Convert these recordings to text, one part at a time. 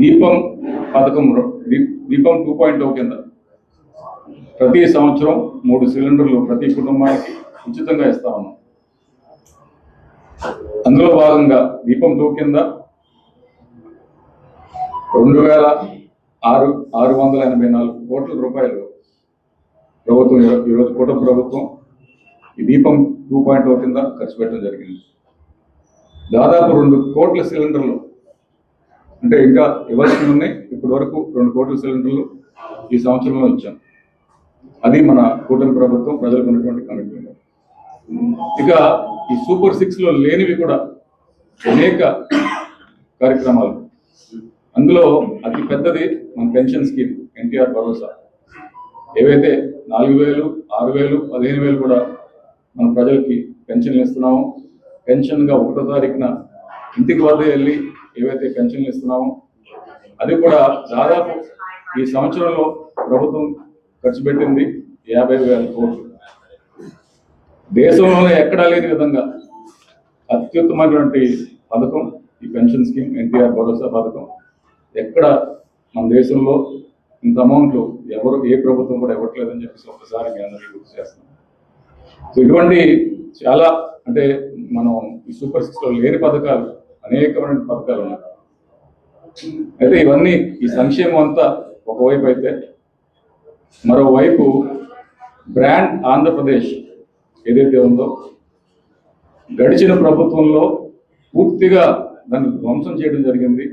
దీపం పథకం దీపం టూ పాయింట్ ఓ కింద. ప్రతి సంవత్సరం మూడు సిలిండర్లు ప్రతి కుటుంబానికి ఉచితంగా ఇస్తా ఉన్నాం. అందులో భాగంగా దీపం టూ కింద రెండు వేల ఆరు ఆరు వందల ఎనభై నాలుగు కోట్ల రూపాయలు ప్రభుత్వం ఈరోజు కూటమి ప్రభుత్వం ఈ దీపం టూ పాయింట్ ఓ కింద ఖర్చు పెట్టడం జరిగింది. దాదాపు రెండు కోట్ల సిలిండర్లు అంటే ఇంకా ఇవ్వాల్సినవి ఉన్నాయి. ఇప్పటి వరకు రెండు కోట్ల సిలిండర్లు ఈ సంవత్సరంలో ఇచ్చాం. అది మన కూటమి ప్రభుత్వం ప్రజలకు ఉన్నటువంటి కమిట్మెంట్ ఇక ఈ సూపర్ సిక్స్లో లేనివి కూడా అనేక కార్యక్రమాలు. అందులో అతి పెద్దది మన పెన్షన్ స్కీమ్ ఎన్టీఆర్ భరోసా. ఏవైతే నాలుగు వేలు ఆరు వేలు పదిహేను వేలు కూడా మన ప్రజలకి పెన్షన్లు ఇస్తున్నామో పెన్షన్గా ఒకటో తారీఖున ఇంటికి వద్ద వెళ్ళి ఏవైతే పెన్షన్లు ఇస్తున్నామో అది కూడా దాదాపు ఈ సంవత్సరంలో ప్రభుత్వం ఖర్చు పెట్టింది యాభై వేల కోట్లు. దేశంలోనే ఎక్కడా లేని విధంగా అత్యుత్తమైనటువంటి పథకం ఈ పెన్షన్ స్కీమ్ ఎన్టీఆర్ భరోసా పథకం. ఎక్కడ మన దేశంలో ఇంత అమౌంట్లు ఎవరు ఏ ప్రభుత్వం కూడా ఇవ్వట్లేదని చెప్పేసి ఒకసారి మీ అందరికీ గుర్తు చేస్తున్నాం సో ఇటువంటి చాలా అంటే మనం ఈ సూపర్ సిక్స్లో లేని పథకాలు అనేకమైన పథకాలు ఉన్నాయి. అయితే ఇవన్నీ ఈ సంక్షేమం అంతా ఒకవైపు అయితే మరోవైపు బ్రాండ్ ఆంధ్రప్రదేశ్ ఏదైతే ఉందో గడిచిన ప్రభుత్వంలో పూర్తిగా దాన్ని ధ్వంసం చేయడం జరిగింది.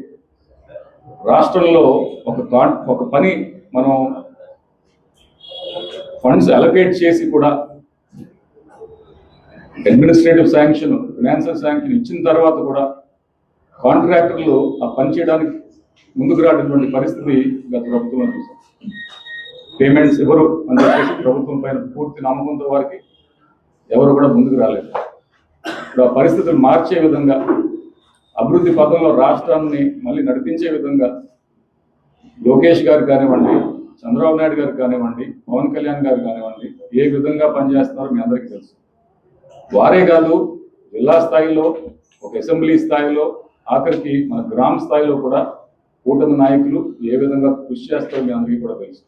రాష్ట్రంలో ఒక కాన్ ఒక పని మనం ఫండ్స్ అలొకేట్ చేసి కూడా అడ్మినిస్ట్రేటివ్ శాంక్షన్ ఫినాన్షియల్ శాంక్షన్ ఇచ్చిన తర్వాత కూడా కాంట్రాక్టర్లు ఆ పని చేయడానికి ముందుకు రానటువంటి పరిస్థితి గత ప్రభుత్వంలో చూసాం. పేమెంట్స్ ఎవరు? అని చెప్పేసి ప్రభుత్వం పైన పూర్తి నమ్మకంతో వారికి ఎవరు కూడా ముందుకు రాలేదు. ఇప్పుడు ఆ పరిస్థితులు మార్చే విధంగా అభివృద్ధి పథంలో రాష్ట్రాన్ని మళ్ళీ నడిపించే విధంగా లోకేష్ గారు కానివ్వండి చంద్రబాబు నాయుడు గారు కానివ్వండి పవన్ కళ్యాణ్ గారు కానివ్వండి ఏ విధంగా పనిచేస్తున్నారో మీ అందరికీ తెలుసు. వారే కాదు జిల్లా స్థాయిలో ఒక అసెంబ్లీ స్థాయిలో ఆఖరికి మన గ్రామ స్థాయిలో కూడా కూటమి నాయకులు ఏ విధంగా కృషి చేస్తారో మీ అందరికీ కూడా తెలుసు.